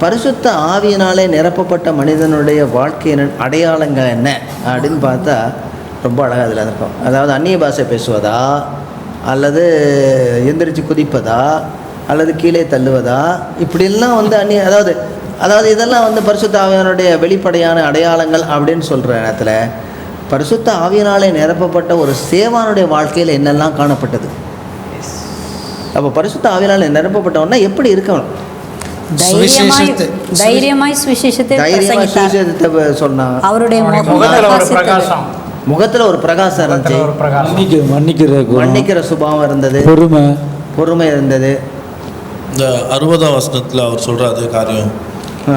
பரிசுத்த ஆவியினாலே நிரப்பப்பட்ட மனிதனுடைய வாழ்க்கையின் அடையாளங்கள் என்ன? அப்படின்னு பார்த்தா ரொம்ப அழகாக அதில் இருக்கும் அதாவது அந்நிய பாஷை பேசுவதா? அல்லது எந்திரிச்சு குதிப்பதா? அல்லது கீழே தள்ளுவதா? இப்படியெல்லாம் வந்து அந்நிய அதாவது அதாவது இதெல்லாம் வந்து பரிசுத்த ஆவியானுடைய வெளிப்படையான அடையாளங்கள் அப்படின்னு சொல்கிற இடத்துல பரிசுத்த ஆவியினாலே நிரப்பப்பட்ட ஒரு சேவானுடைய வாழ்க்கையில் என்னெல்லாம் காணப்பட்டது? அப்போ பரிசுத்த ஆவியினாலே நிரப்பப்பட்டவன்னா எப்படி இருக்கணும்? தைரியமாய் சுவிசேஷத்தை- சொன்னாங்க அவருடைய முகத்தில் ஒரு. பிரகாசம் இருந்துச்சு. ஒரு பிரகாசம். மன்னிக்க மன்னிக்கிற மன்னிக்கிற சுபாவம் இருந்தது. பொறுமை. பொறுமை இருந்தது. இந்த அறுபதாம் வசனத்தில் அவர் அதே காரியம்.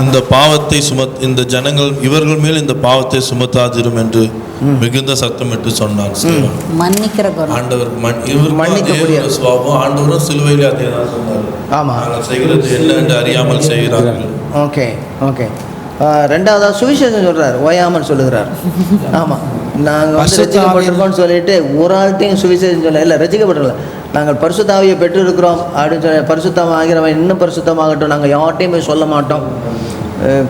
இந்த பாவத்தை சுமத் இந்த ஜனங்கள் இவர்கள் மேல் இந்த பாவத்தை சுமத்தாதிரும் என்று மிகுந்த சத்தமிட்டு சொன்னான். மன்னிக்கிற ஆண்டவர் மன் இவர் மன்னிக்கக்கூடிய- சுபாவம் ஆண்டவரும் சிலுவையில் அதே தான் சொன்னார். ஆமா. நாங்கள் செய்கிறது என்ன என்று அறியாமல் செய்கிறார்கள். Okay okay. ரெண்டாவதா சுவிசேஷம் சொல்றாரு ஓயாமல் சொல்லுகிறார். ஆமா. நாங்கள் வந்து ரசிக்கப்பட்டிருக்கோம்னு சொல்லிட்டு ஒரு ஆள்கிட்டையும் சுவிசேஷம் சொல்ல இல்லை ரசிக்கப்பட்டிருக்கல. நாங்கள் பரிசுத்தாவியை பெற்றிருக்கிறோம் அப்படின்னு சொல்லி பரிசுத்தம் ஆகிறவன் இன்னும் பரிசுத்தமாகட்டும் நாங்கள் யார்ட்டையும் போய் சொல்ல மாட்டோம்.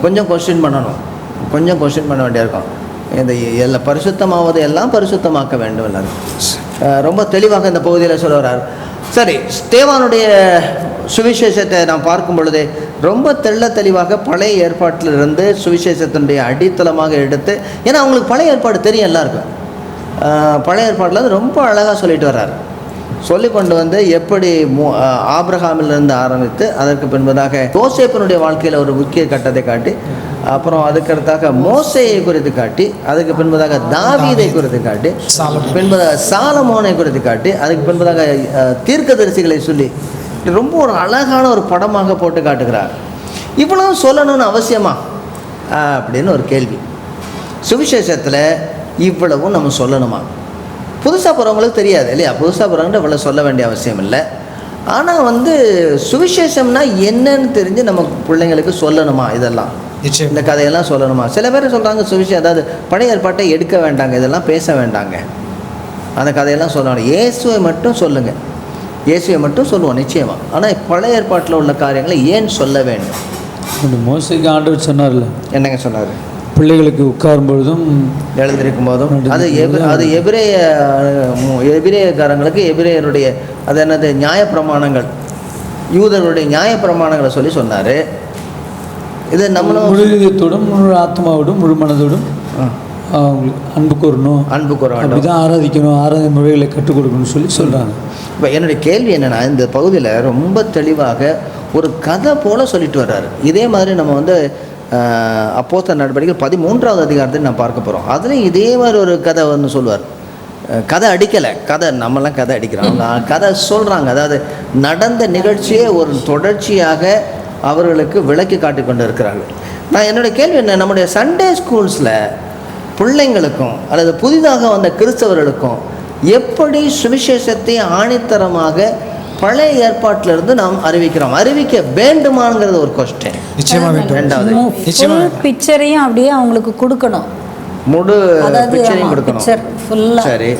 கொஞ்சம் கொஸ்டின் பண்ணணும். கொஞ்சம் கொஸ்டின் பண்ண வேண்டியிருக்கும் இந்த எல்லா பரிசுத்தமாவது எல்லாம் பரிசுத்தமாக்க வேண்டும் எல்லாரும். ரொம்ப தெளிவாக இந்த பகுதியில் சொல்லுறார் சரி ஸ்தேவானுடைய சுவிசேஷத்தை நாம் பார்க்கும் பொழுது ரொம்ப தெள்ள தெளிவாக பழைய ஏற்பாட்டிலிருந்து சுவிசேஷத்தினுடைய அடித்தளமாக எடுத்து ஏன்னா அவங்களுக்கு பழைய ஏற்பாடு தெரியும் எல்லாருக்கும். பழைய ஏற்பாட்டில் ரொம்ப அழகாக சொல்லிட்டு வர்றாரு. சொல்லி கொண்டு வந்து எப்படி ஆபிரகாமிலிருந்து ஆரம்பித்து அதற்கு பின்பதாக யோசேப்பினுடைய வாழ்க்கையில் ஒரு முக்கிய கட்டத்தை காட்டி அப்புறம் அதுக்கடுத்தாக மோசையை குறித்து காட்டி அதுக்கு பின்பதாக தாவீதை குறித்து காட்டி. பின்பதாக சாலமோனை குறித்து காட்டி அதுக்கு பின்பதாக தீர்க்கதரிசிகளை சொல்லி ரொம்ப ஒரு அழகான ஒரு படமாக போட்டு காட்டுகிறார். இவ்வளவு சொல்லணும்னு அவசியமா? அப்படின்னு ஒரு கேள்வி. சுவிசேஷத்தில் இவ்வளவும் நம்ம சொல்லணுமா? புதுசாக போகிறவங்களுக்கு தெரியாது இல்லையா? புதுசாக போகிறவங்க இவ்வளோ சொல்ல வேண்டிய அவசியம் இல்லை. ஆனால் வந்து சுவிசேஷம்னா என்னன்னு தெரிஞ்சு நம்ம பிள்ளைங்களுக்கு சொல்லணுமா இதெல்லாம்? இந்த கதையெல்லாம் சொல்லணுமா? சில பேர் சொல்கிறாங்க சுவிசேஷம் அதாவது பழைய ஏற்பாட்டை எடுக்க வேண்டாங்க இதெல்லாம் பேச வேண்டாங்க. அந்த கதையெல்லாம் சொல்லணும். இயேசுவை மட்டும் சொல்லுங்கள் இயேசுவை மட்டும் சொல்லுவோம் நிச்சயமா. ஆனால் பழைய ஏற்பாட்டில் உள்ள காரியங்களை ஏன் சொல்ல வேண்டும்? மோசைக்கு ஆண்டவர் சொன்னார்ல என்னங்க சொன்னார்? பிள்ளைகளுக்கு உட்காரும் பொழுதும் எழுந்திருக்கும் போதும் அது அது எபிரேய எபிரேயக்காரங்களுக்கு எபிரேயருடைய அது என்னது நியாயப்பிரமாணங்கள். யூதர்களுடைய நியாயப்பிரமாணங்களை சொல்லி சொன்னார். இது நம்மளும் முழு இதயத்தோடும் முழு ஆத்மாவோடும் முழு மனதோடும் அவங்களுக்கு அன்பு கூறணும். அன்பு கூற வேண்டும் அப்படிதான் ஆராதிக்கணும் ஆராதனை முறைகளை கற்றுக் கொடுக்கணும்னு சொல்லி சொல்றாங்க. இப்போ என்னுடைய கேள்வி என்னென்னா இந்த பகுதியில் ரொம்ப தெளிவாக ஒரு கதை போல சொல்லிட்டு வர்றாரு. இதே மாதிரி நம்ம வந்து அப்போத்த நடவடிக்கை பதிமூன்றாவது அதிகாரத்தை நான் பார்க்க போகிறோம் அதுலேயும் இதே மாதிரி ஒரு கதை ஒன்று சொல்லுவார். கதை அடிக்கலை. கதை நம்மலாம் கதை அடிக்கிறோம். கதை சொல்கிறாங்க அதாவது நடந்த நிகழ்ச்சியே ஒரு தொடர்ச்சியாக அவர்களுக்கு விளக்கி காட்டி கொண்டு இருக்கிறார்கள் நான் என்னுடைய கேள்வி என்ன? நம்முடைய சண்டே ஸ்கூல்ஸில் பிள்ளைங்களுக்கும் அல்லது புதிதாக வந்த கிறிஸ்தவர்களுக்கும் எப்படி சுவிசேஷத்தை ஆணித்தரமாக பழைய ஏற்பாட்டிலிருந்து நாம் அறிவிக்கிறோம்? அறிவிக்க வேண்டுமாங்கிறது ஒரு கொஸ்டின் நிச்சயமா வேண்டும். ரெண்டாவது. நிச்சயமா பிக்சரையும் அப்படியே அவங்களுக்கு கொடுக்கணும். முழு பிக்சரையும் கொடுக்கணும். சரி.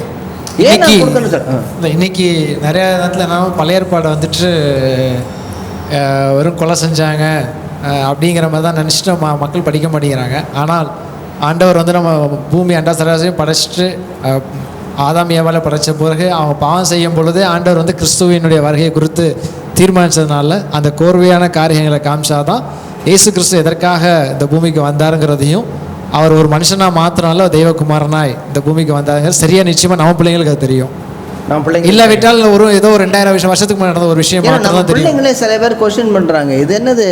ஏன் நான் இன்னைக்கு- இன்னைக்கு நிறைய நேரத்தில் என்ன பழைய ஏற்பாடை வந்துட்டு வெறும் கொலை செஞ்சாங்க அப்படிங்கிற மாதிரி தான் நினச்சிட்டு மக்கள் படிக்க மாட்டேங்கிறாங்க. ஆனால் ஆண்டவர் வந்து நம்ம பூமி அண்டா சராசரியும் படைச்சிட்டு ஆதாம் ஏவால படைச்ச பிறகு அவங்க பாவம் செய்யும் பொழுது ஆண்டவர் வந்து கிறிஸ்துவினுடைய வருகையை குறித்து தீர்மானிச்சதுனால அந்த கோர்வையான காரியங்களை காமிச்சாதான் இயேசு கிறிஸ்து எதற்காக இந்த பூமிக்கு வந்தாருங்கிறதையும் அவர் ஒரு மனுஷனாக மாத்தினால தெய்வகுமாரனாய் இந்த பூமிக்கு வந்தாருங்க சரியா நிச்சயமா நம்ம பிள்ளைங்களுக்கு அது தெரியும். இல்லாவிட்டால் ஒரு ஏதோ ஒரு ரெண்டாயிரம் வருஷம் வருஷத்துக்கு நடந்த ஒரு விஷயம் பிள்ளைங்களே சில பேர் கொஸ்டின் பண்ணுறாங்க இது என்னது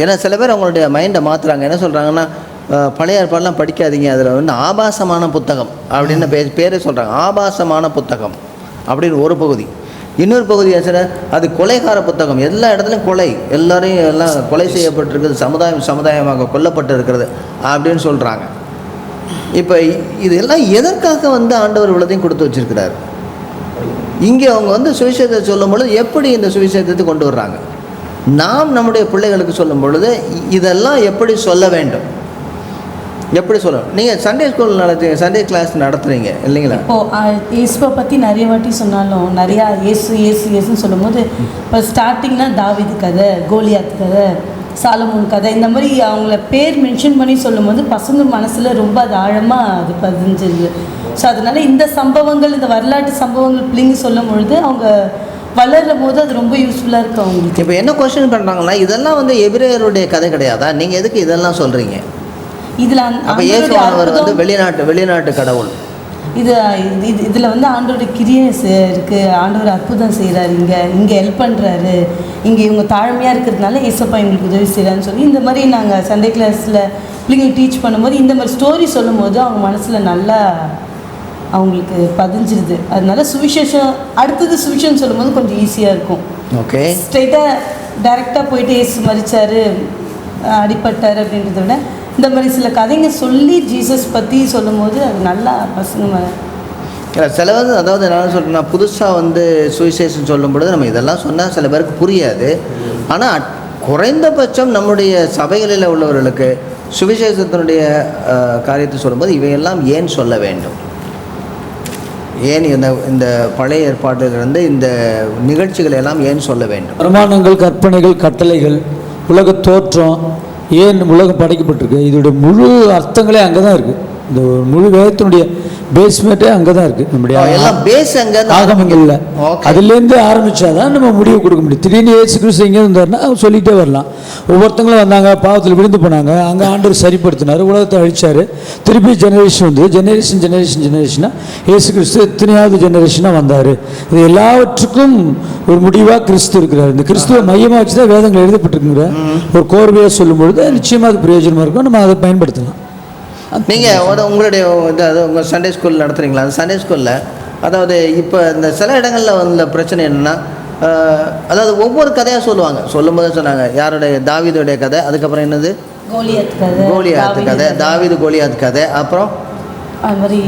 ஏன்னா சில பேர் அவங்களுடைய மைண்டை மாற்றுறாங்க என்ன சொல்கிறாங்கன்னா பழைய ஏற்பாடெலாம் படிக்காதீங்க. அதில் வந்து ஆபாசமான புத்தகம் அப்படின்னு பே பேரே சொல்கிறாங்க ஆபாசமான புத்தகம் அப்படின்னு ஒரு பகுதி. இன்னொரு பகுதி சார் அது கொலைகார புத்தகம். எல்லா இடத்துலையும் கொலை. எல்லாரையும் எல்லாம் கொலை செய்யப்பட்டிருக்கிறது சமுதாயம் சமுதாயமாக கொல்லப்பட்டு இருக்கிறது அப்படின்னு சொல்கிறாங்க இப்போ இதெல்லாம் எதற்காக வந்து ஆண்டவர் இவ்வளோத்தையும் கொடுத்து வச்சுருக்கிறார்? இங்கே அவங்க வந்து சுவிசேஷத்தை சொல்லும் பொழுது எப்படி இந்த சுவிசேஷத்தை கொண்டு வர்றாங்க? நாம் நம்முடைய பிள்ளைகளுக்கு சொல்லும் பொழுது இதெல்லாம் எப்படி சொல்ல வேண்டும்? எப்படி சொல்லணும் நீங்கள் சண்டே ஸ்கூல் நடத்துறீங்க சண்டே கிளாஸ் நடத்துறீங்க இல்லைங்களா? இப்போ இயேசுவை பற்றி நிறைய வாட்டி சொன்னாலும் நிறையா இயேசு இயேசு இயேசுன்னு சொல்லும்போது இப்போ ஸ்டார்டிங்னா தாவீது கதை கோலியாத் கதை சாலமோன் கதை இந்த மாதிரி அவங்கள பேர் மென்ஷன் பண்ணி சொல்லும்போது பசங்க மனசில் ரொம்ப அது ஆழமாக அது பதிஞ்சிருது. ஸோ அதனால இந்த சம்பவங்கள் இந்த வரலாற்று சம்பவங்கள் பிள்ளைங்க சொல்லும் பொழுது அவங்க வளர்ற போது அது ரொம்ப யூஸ்ஃபுல்லாக இருக்கும் அவங்களுக்கு. இப்போ என்ன கொஸ்டின் பண்ணுறாங்கன்னா இதெல்லாம் வந்து எபிரேயருடைய கதை கிடையாதா? நீங்கள் எதுக்கு இதெல்லாம் சொல்கிறீங்க இதில் அப்போ இயேசுவானவர் வந்து வெளிநாட்டு வெளிநாட்டு கடவுள். இது இது இதில் வந்து ஆண்டோட கிரியை செ- இருக்கு. ஆண்டவர் அற்புதம் செய்கிறாரு இங்கே இங்கே ஹெல்ப் பண்ணுறாரு இங்கே இவங்க தாழ்மையாக இருக்கிறதுனால ஏசப்பா எங்களுக்கு உதவி செய்கிறான்னு சொல்லி இந்த மாதிரி நாங்கள் சண்டே கிளாஸில் பிள்ளைங்களுக்கு டீச் பண்ணும்போது இந்த மாதிரி ஸ்டோரி சொல்லும்போது அவங்க மனசில் நல்லா அவங்களுக்கு பதிஞ்சிருது. அதனால சுவிசேஷம் அடுத்தது சுவிசேஷம் சொல்லும்போது கொஞ்சம் ஈஸியாக இருக்கும். ஓகே. ஸ்ட்ரைட்டாக டைரெக்டாக போயிட்டு ஏசு மறிச்சாரு அஹ் அடிபட்டார் அப்படின்றத விட இந்த மாதிரி சில கதைங்க சொல்லி ஜீசஸ் பற்றி சொல்லும்போது அது நல்லா பசங்க இல்லை சில வந்து அதாவது நான் சொல்கிறேன்னா புதுசாக வந்து சுவிசேஷன் சொல்லும் பொழுது நம்ம இதெல்லாம் சொன்னால் சில பேருக்கு புரியாது. ஆனால் குறைந்தபட்சம் நம்முடைய சபைகளில் உள்ளவர்களுக்கு சுவிசேஷத்தினுடைய காரியத்தை சொல்லும்போது இவையெல்லாம் ஏன் சொல்ல வேண்டும்? ஏன் இந்த இந்த பழைய ஏற்பாட்டிலிருந்து இந்த நிகழ்ச்சிகளை எல்லாம் ஏன் சொல்ல வேண்டும்? பிரமாணங்கள் கற்பனைகள் கட்டளைகள் உலக தோற்றம் ஏன் உலகம் படைக்கப்பட்டிருக்கு? இதோடைய முழு அர்த்தங்களே அங்கே தான் இருக்குது இந்த முழு வேதத்தினுடைய பேஸ்மெண்ட்டே அங்கே தான் இருக்குது நம்முடைய எல்லாம் பேஸ் அங்கே ஆகமங்கள்ல. அதுலேருந்து ஆரம்பிச்சாதான் நம்ம முடிவு கொடுக்க முடியும். திடீர்னு ஏசு கிறிஸ்து இருந்தாருன்னா அவர் சொல்லிகிட்டே வரலாம். ஒவ்வொருத்தங்களும் வந்தாங்க பாவத்தில் விழுந்து போனாங்க. அங்கே ஆண்டவர் சரிப்படுத்தினார் உலகத்தை அழிச்சார். திருப்பி ஜெனரேஷன் வந்து ஜெனரேஷன் ஜெனரேஷன் ஜெனரேஷனாக ஏசு கிறிஸ்து எத்தனையாவது ஜெனரேஷனாக வந்தார். இது எல்லாவற்றுக்கும் ஒரு முடிவாக கிறிஸ்து இருக்கிறார். இந்த கிறிஸ்துவை மையமாக வச்சு தான் வேதங்கள் எழுதப்பட்டிருக்குங்கிற ஒரு கோர்வையாக சொல்லும் பொழுது நிச்சயமாக அது பிரயோஜனமாக இருக்கும். நம்ம அதை பயன்படுத்தலாம். நீங்கள் உங்களுடைய இது உங்கள் சண்டே ஸ்கூல் நடத்துகிறீங்களா அந்த சண்டே ஸ்கூலில் அதாவது இப்போ இந்த சில இடங்களில் வந்த பிரச்சனை என்னென்னா அதாவது ஒவ்வொரு கதையாக சொல்லுவாங்க. சொல்லும்போது சொன்னாங்க யாருடைய தாவீதுடைய கதை அதுக்கப்புறம் என்னது? கோலியாத் கதை கோலியாத் கதை தாவீது கோலியாத் கதை அப்புறம் அது மாதிரி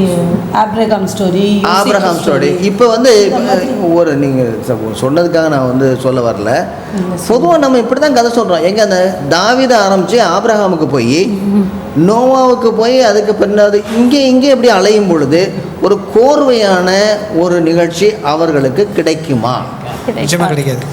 ஆப்ரகாம் ஸ்டோரி ஆபிரகாம் ஸ்டோரி இப்போ வந்து ஒரு நீங்கள் சொன்னதுக்காக நான் வந்து சொல்ல வரல. பொதுவாக நம்ம இப்படி தான் கதை சொல்கிறோம் எங்கே அந்த தாவீதை ஆரம்பித்து ஆபிரகாமுக்கு போய் நோவாவுக்கு போய் அதுக்கு பின்னாடி இங்கே இங்கே இப்படி அலையும் பொழுது ஒரு கோர்வையான ஒரு நிகழ்ச்சி அவர்களுக்கு கிடைக்குமா? நிச்சயமாக கிடைக்காது.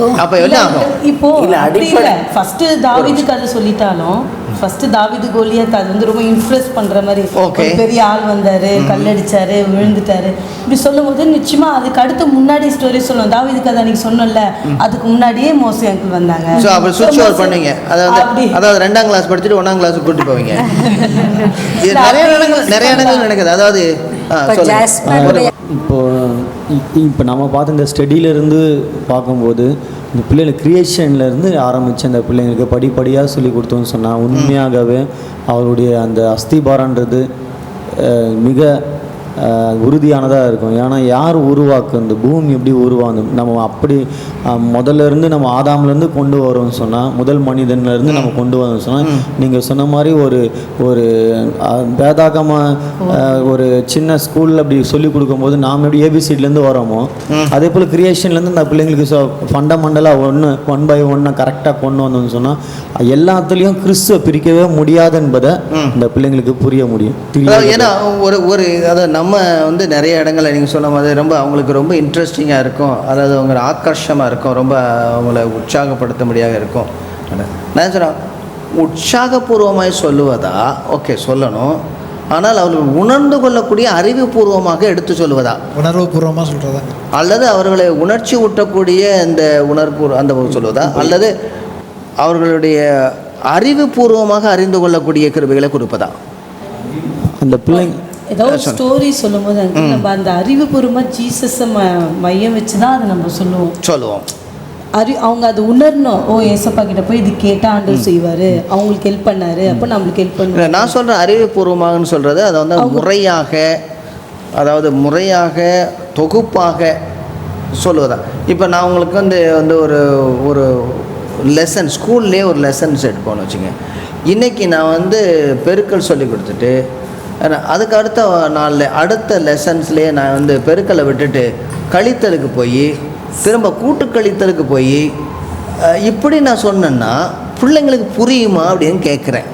அப்போ என்ன ஆகும்? இப்போ இல்ல, அடிப்படை- ஃபர்ஸ்ட் தாவீது கதை சொல்லிட்டாலும் ஃபர்ஸ்ட் தாவீது கோலியாத் அது வந்து ரொம்ப இன்ஃப்ளூயன்ஸ் பண்ற மாதிரி பெரிய ஆள் வந்தாரு கல்லடிச்சாரு விழுந்துட்டாரு. இப்படி சொல்லும்போது நிச்சயமா அதுக்கு அடுத்து முன்னாடி ஸ்டோரி சொல்லுவோம். தாவீது கதை அன்னைக்கு சொன்னோம்ல அதுக்கு முன்னாடியே மோசி அங்கிள் வந்தாங்க. ஸோ அப்போ சுவிட்ச் ஓவர் பண்ணீங்க. அதாவது. அதாவது ரெண்டாம் கிளாஸ் படிச்சுட்டு ஒன்றாம் கிளாஸ் கூட்டி போவீங்க. நிறைய இடங்கள் நிறைய இடங்கள் நடக்குது. அதாவது இப்போ இப்போ நம்ம பார்த்த இந்த ஸ்டடியிலேருந்து பார்க்கும்போது இந்த பிள்ளைங்க கிரியேஷன்லேருந்து ஆரம்பித்து அந்த பிள்ளைங்களுக்கு படிப்படியாக சொல்லி கொடுத்தோன்னு சொன்னால் உண்மையாகவே அவருடைய அந்த அஸ்திபாரன்றது மிக உறுதியானதாக இருக்கும். ஏன்னா யார் உருவாக்கு? இந்த பூமி எப்படி உருவாங்க நம்ம அப்படி முதல்ல இருந்து நம்ம ஆதாம்லேருந்து கொண்டு வரோம்னு சொன்னால் முதல் மனிதன்லேருந்து நம்ம கொண்டு வரோம்னு சொன்னால் நீங்கள் சொன்ன மாதிரி ஒரு ஒரு அஹ், வேதாகமாக ஒரு சின்ன ஸ்கூலில் அப்படி சொல்லி கொடுக்கும்போது நாம் எப்படி ஏபிசிட்லேருந்து வரோமோ அதே போல் கிரியேஷன்லேருந்து இந்த பிள்ளைங்களுக்கு ஸோ ஃபண்டமெண்டலாக ஒன்று ஒன் பை ஒன்னை கரெக்டாக கொண்டு வந்தோம்னு சொன்னால் எல்லாத்துலேயும் கிறிஸ்துவை பிரிக்கவே முடியாது என்பதை இந்த பிள்ளைங்களுக்கு புரிய முடியும் ஏன்னா ஒரு ஒரு அதாவது நம்ம வந்து நிறைய இடங்களில் நீங்கள் சொன்ன மாதிரி ரொம்ப அவங்களுக்கு ரொம்ப இன்ட்ரெஸ்டிங்காக இருக்கும். அதாவது அவங்க ஆக்கர்ஷமாக இருக்கும். ரொம்ப அவங்கள உற்சாகப்படுத்தும்படியாக இருக்கும். நான் சொல்கிறேன் உற்சாகபூர்வமாய் சொல்லுவதா? ஓகே சொல்லணும். ஆனால் அவர்கள் உணர்ந்து கொள்ளக்கூடிய அறிவுபூர்வமாக எடுத்து சொல்லுவதா? உணர்வு பூர்வமாக சொல்கிறதா அல்லது அவர்களை உணர்ச்சி ஊட்டக்கூடிய இந்த உணர்வு அந்த சொல்லுவதா? அல்லது அவர்களுடைய அறிவுபூர்வமாக அறிந்து கொள்ளக்கூடிய கிருபைகளை கொடுப்பதா அந்த பிள்ளைங்க ஏதோ ஒரு ஸ்டோரி சொல்லும்போது நம்ம அந்த அறிவுபூர்வமா ஜீசஸை ம மையம் வச்சு தான் அதை நம்ம சொல்லுவோம். சொல்லுவோம். அறி அவங்க அது உணரணும். ஓ ஏசப்பா கிட்ட போய் இது கேட்டா ஆண்டவர் செய்வாரு. அவங்களுக்கு ஹெல்ப் பண்ணாரு. அப்போ நம்மளுக்கு ஹெல்ப் இல்லை பண்ணுவாரு நான் சொல்கிற அறிவுபூர்வமாகன்னு சொல்கிறது அதை வந்து முறையாக அதாவது முறையாக தொகுப்பாக சொல்லுவதா இப்போ நான் உங்களுக்கு வந்து வந்து ஒரு ஒரு லெசன் ஸ்கூல்லே ஒரு லெசன்ஸ் எடுப்போம்னு வச்சுங்க இன்றைக்கி நான் வந்து பெருக்கல் சொல்லி கொடுத்துட்டு அதுக்கு அடுத்த நாளில் அடுத்த லெசன்ஸ்லேயே நான் வந்து பெருக்கலை விட்டுட்டு கழித்தலுக்கு போய் திரும்ப கூட்டு கழித்தலுக்கு போய் இப்படி நான் சொன்னேன்னா பிள்ளைங்களுக்கு புரியுமா அப்படின்னு கேட்குறேன்.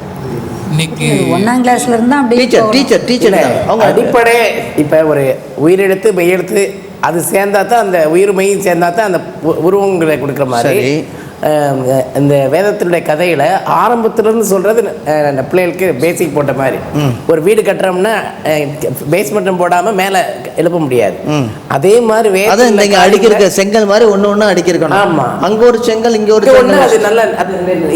இன்னைக்கு ஒன்னாம் கிளாஸ்ல இருந்தா டீச்சர். டீச்சர் டீச்சர் அவங்க அடிப்படை இப்போ ஒரு உயிரெழுத்து மெய்யெழுத்து அது சேர்ந்தா தான் அந்த உயிர் மெய்யும் சேர்ந்தா தான் அந்த உ- உருவங்களை கொடுக்குற மாதிரி. இந்த வேதத்தினுடைய கதையில ஆரம்பத்திலிருந்து சொல்றது அஹ், அந்த பிள்ளைகளுக்கு பேசிக் போட்ட மாதிரி. ஒரு வீடு கட்டுறோம்னா பேஸ்மெண்ட்டும் போடாம மேலே எழுப்ப முடியாது. அதே மாதிரி அதான் வேதத்துல நீங்க காரியங்களை- அடிக்கிற செங்கல் மாதிரி ஒன்று ஒன்று அடிக்கிருக்கணும். ஆமா. அங்கே ஒரு செங்கல் இங்கே ஒரு செங்கல். அது நல்ல அது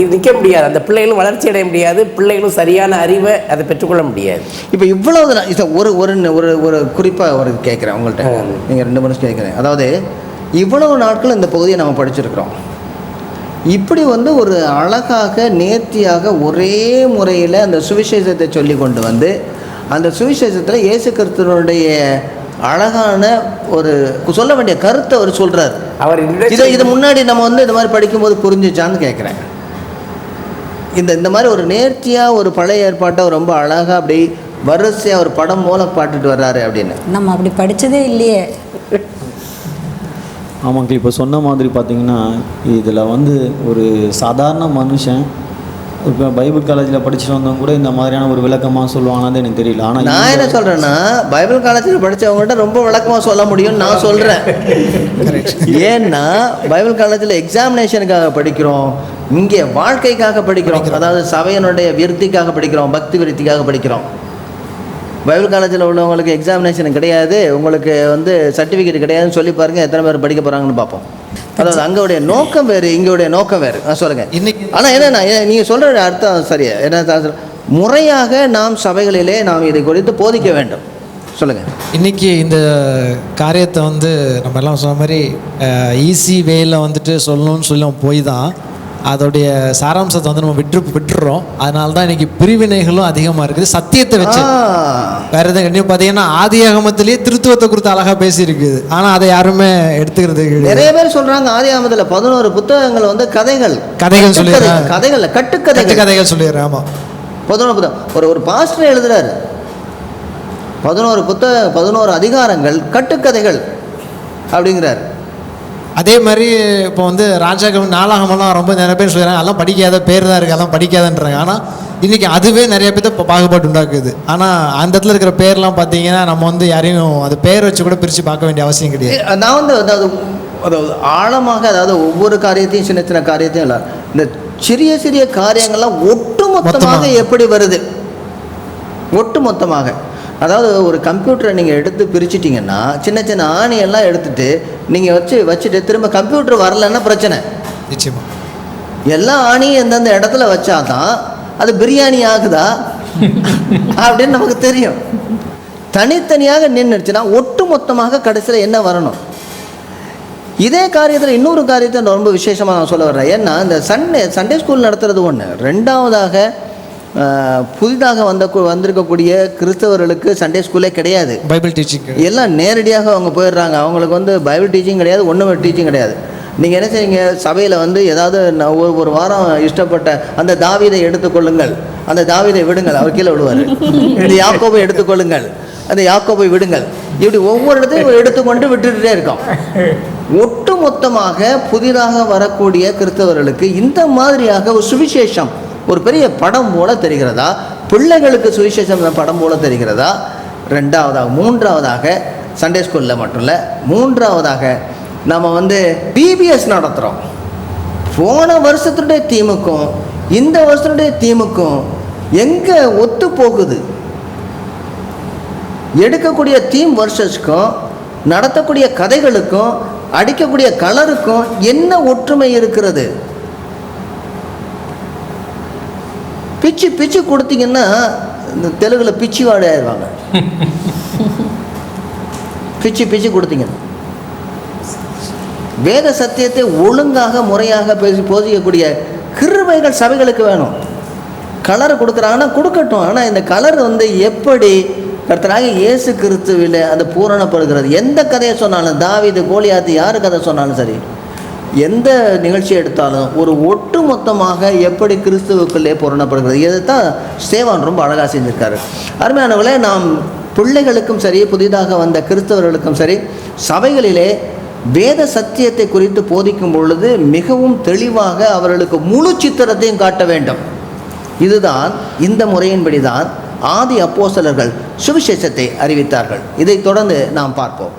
நிற்க முடியாது. அந்த பிள்ளைகளும் வளர்ச்சி அடைய முடியாது. பிள்ளைகளும் சரியான அறிவை அதை பெற்றுக்கொள்ள முடியாது. இப்போ இவ்வளவு இதை ஒரு ஒரு ஒரு ஒரு குறிப்பாக ஒரு கேட்குறேன் உங்கள்கிட்ட. நீங்கள் ரெண்டு மணிக்கு கேட்குறேன் அதாவது இவ்வளவு நாட்கள் இந்த பகுதியை நம்ம படிச்சிருக்கிறோம். இப்படி வந்து ஒரு அழகாக நேர்த்தியாக ஒரே முறையில் அந்த சுவிசேஷத்தை சொல்லி கொண்டு வந்து அந்த சுவிசேஷத்தில் இயேசு கிறிஸ்துவனுடைய அழகான ஒரு சொல்ல வேண்டிய கருத்தை அவர் சொல்கிறார் அவர் இதை இது முன்னாடி நம்ம வந்து இந்த மாதிரி படிக்கும்போது புரிஞ்சுச்சான்னு கேட்குறேன் இந்த இந்த மாதிரி ஒரு நேர்த்தியாக ஒரு பழைய ஏற்பாட்டை ரொம்ப அழகாக அப்படி வரிசையாக ஒரு படம் மூலம் பாட்டுட்டு வர்றாரு அப்படின்னு. நம்ம அப்படி படிச்சதே இல்லையே. ஆமாங்க இப்போ சொன்ன மாதிரி பார்த்தீங்கன்னா இதில் வந்து ஒரு சாதாரண மனுஷன் இப்போ பைபிள் காலேஜில் படிச்சுட்டு வந்தவங்க கூட இந்த மாதிரியான ஒரு விளக்கமாக சொல்லுவாங்கன்னு எனக்கு தெரியல. ஆனால் நான் என்ன சொல்கிறேன்னா பைபிள் காலேஜில் படித்தவங்கள்ட்ட ரொம்ப விளக்கமாக சொல்ல முடியும்னு நான் சொல்கிறேன் ஏன்னா பைபிள் காலேஜில் எக்ஸாமினேஷனுக்காக படிக்கிறோம் இங்கே வாழ்க்கைக்காக படிக்கிறோம். அதாவது சபையினுடைய விருத்திக்காக படிக்கிறோம் பக்தி விருத்திக்காக படிக்கிறோம். பைபிள் காலேஜில் உள்ளவங்களுக்கு எக்ஸாமினேஷன் கிடையாது. உங்களுக்கு வந்து சர்டிஃபிகேட் கிடையாதுன்னு சொல்லி பாருங்க எத்தனை பேர் படிக்க போகிறாங்கன்னு பார்ப்போம். அதாவது அங்கோடைய நோக்கம் வேறு இங்கோடைய நோக்கம் வேறு. ஆ சொல்லுங்கள் இன்னைக்கு ஆனால் என்னன்னா நீங்கள் சொல்கிற அர்த்தம் சரியா என்ன முறையாக நாம் சபைகளிலே நாம் இதை குறித்து போதிக்க வேண்டும். சொல்லுங்கள் இன்னைக்கு இந்த காரியத்தை வந்து நம்ம எல்லாம் சொன்ன மாதிரி ஈஸி வேல வந்துட்டு சொல்லணும்னு சொல்லி போய் தான் அதோடைய சாராம்சத்தை வந்து நம்ம விட்டு விட்டுறோம். அதனால தான் இன்னைக்கு பிரிவினைகளும் அதிகமாக இருக்குது. சத்தியத்தை வச்சு. வேற எதுவும் இன்னும் பார்த்தீங்கன்னா ஆதியாகமத்திலேயே திருத்துவத்தை குறித்து அழகாக பேசியிருக்குது. ஆனால் அதை யாருமே எடுத்துக்கிறது நிறைய பேர் சொல்றாங்க ஆதி ஆமத்தில் பதினோரு புத்தகங்கள் வந்து கதைகள். கதைகள் சொல்லி- கட்டுக்கதை- கதைகள் கட்டுக்கதைகள். கட்டு கதைகள் சொல்லிடுறேன் ஆமாம் பதினோரு புத்தகம். ஒரு ஒரு பாஸ்டர் எழுதுறாரு. பதினோரு புத்தக பதினோரு அதிகாரங்கள் கட்டுக்கதைகள் அப்படிங்கிறார். அதே மாதிரி இப்போ வந்து ராஜாக்கள் நாளாகமெல்லாம் ரொம்ப நிறைய பேர் சொல்கிறாங்க அதெல்லாம் படிக்காத பேர் தான் இருக்குது அதெல்லாம் படிக்காதன்றாங்க. ஆனால் இன்றைக்கி அதுவே நிறைய பேர்த்த இப்போ பாகுபாடு உண்டாக்குது. ஆனால் அந்த இடத்துல இருக்கிற பேர்லாம் பார்த்தீங்கன்னா நம்ம வந்து யாரையும் அது பேர் வச்சு கூட பிரித்து பார்க்க வேண்டிய அவசியம் கிடையாது. நான் வந்து அதாவது அதாவது ஆழமாக அதாவது ஒவ்வொரு காரியத்தையும் சின்ன சின்ன காரியத்தையும் இல்லை இந்த சிறிய சிறிய காரியங்கள்லாம் ஒட்டுமொத்தமாக மொத்தமாக. எப்படி வருது? ஒட்டுமொத்தமாக. அதாவது ஒரு கம்ப்யூட்டரை நீங்கள் எடுத்து பிரிச்சிட்டிங்கன்னா சின்ன சின்ன ஆணியெல்லாம் எடுத்துட்டு நீங்கள் வச்சு வச்சுட்டு திரும்ப கம்ப்யூட்டர் வரலன்னா பிரச்சனை. நிச்சயமா. எல்லா ஆணியும் எந்தெந்த இடத்துல வச்சாதான் அது பிரியாணி ஆகுதா? அப்படின்னு நமக்கு தெரியும். தனித்தனியாக நின்றுச்சுன்னா ஒட்டு மொத்தமாக கடைசியில் என்ன வரணும்? இதே காரியத்தில் இன்னொரு காரியத்தை ரொம்ப விசேஷமாக நான் சொல்ல வர்றேன். ஏன்னா இந்த சண்டே சண்டே ஸ்கூல் நடத்துறது ஒன்று ரெண்டாவதாக புதிதாக வந்த வந்திருக்கக்கூடிய கிறிஸ்தவர்களுக்கு சண்டே ஸ்கூலே கிடையாது. பைபிள் டீச்சிங் எல்லாம் நேரடியாக அவங்க போயிடுறாங்க. அவங்களுக்கு வந்து பைபிள் டீச்சிங் கிடையாது ஒன்றுமே டீச்சிங் கிடையாது. நீங்கள் என்ன செய்றீங்க? சபையில் வந்து ஏதாவது நான் ஒரு ஒரு வாரம் இஷ்டப்பட்ட அந்த தாவீதை எடுத்துக்கொள்ளுங்கள். அந்த தாவீதை விடுங்கள். அவர் கீழே விடுவார் இந்த யாக்கோபை எடுத்துக்கொள்ளுங்கள். அந்த யாக்கோபை விடுங்கள். இப்படி ஒவ்வொரு இடத்தையும் எடுத்துக்கொண்டு விட்டுட்டே இருக்கோம். ஒட்டு மொத்தமாக புதிதாக வரக்கூடிய கிறிஸ்தவர்களுக்கு இந்த மாதிரியாக ஒரு சுவிசேஷம் ஒரு பெரிய படம் போல தெரிகிறதா? பிள்ளைகளுக்கு சுவிசேஷம் படம் போல தெரிகிறதா? ரெண்டாவதாக மூன்றாவதாக சண்டே ஸ்கூலில் மட்டும் இல்லை மூன்றாவதாக நம்ம வந்து பிபிஎஸ் நடத்துகிறோம் போன வருஷத்துடைய தீமுக்கும் இந்த வருஷத்துடைய தீமுக்கும் எங்கே ஒத்து போகுது? எடுக்கக்கூடிய தீம் வருஷஸ்க்கும் நடத்தக்கூடிய கதைகளுக்கும் அடிக்கக்கூடிய கலருக்கும் என்ன ஒற்றுமை இருக்கிறது? பிச்சு பிச்சு கொடுத்தீங்கன்னா இந்த தெலுங்கில் பிச்சு வாடை ஆயிடுவாங்க. பிச்சு பிச்சு கொடுத்தீங்க. வேத சத்தியத்தை ஒழுங்காக முறையாக பேசி போதிக்கக்கூடிய கிருபைகள் சபைகளுக்கு வேணும். கலர் கொடுக்குறாங்கன்னா கொடுக்கட்டும். ஆனால் இந்த கலர் வந்து எப்படி கர்த்தராக இயேசு கிறிஸ்துவில் அது பூரணப்படுகிறது? எந்த கதையை சொன்னாலும் தாவீது கோலியாத்து யார் கதை சொன்னாலும் சரி எந்த நிகழ்ச்சி எடுத்தாலும் ஒரு ஒட்டு மொத்தமாக எப்படி கிறிஸ்துவுக்குள்ளே பூரணப்படுகிறது இதைத்தான் சேவான் ரொம்ப அழகாக செஞ்சிருக்காரு. அருமையானவர்களே நாம் பிள்ளைகளுக்கும் சரி புதிதாக வந்த கிறிஸ்தவர்களுக்கும் சரி சபைகளிலே வேத சத்தியத்தை குறித்து போதிக்கும் பொழுது மிகவும் தெளிவாக அவர்களுக்கு முழு சித்திரத்தையும் காட்ட வேண்டும். இதுதான் இந்த முறையின்படிதான் ஆதி அப்போசலர்கள் சுவிசேஷத்தை அறிவித்தார்கள். இதைத் தொடர்ந்து நாம் பார்ப்போம்.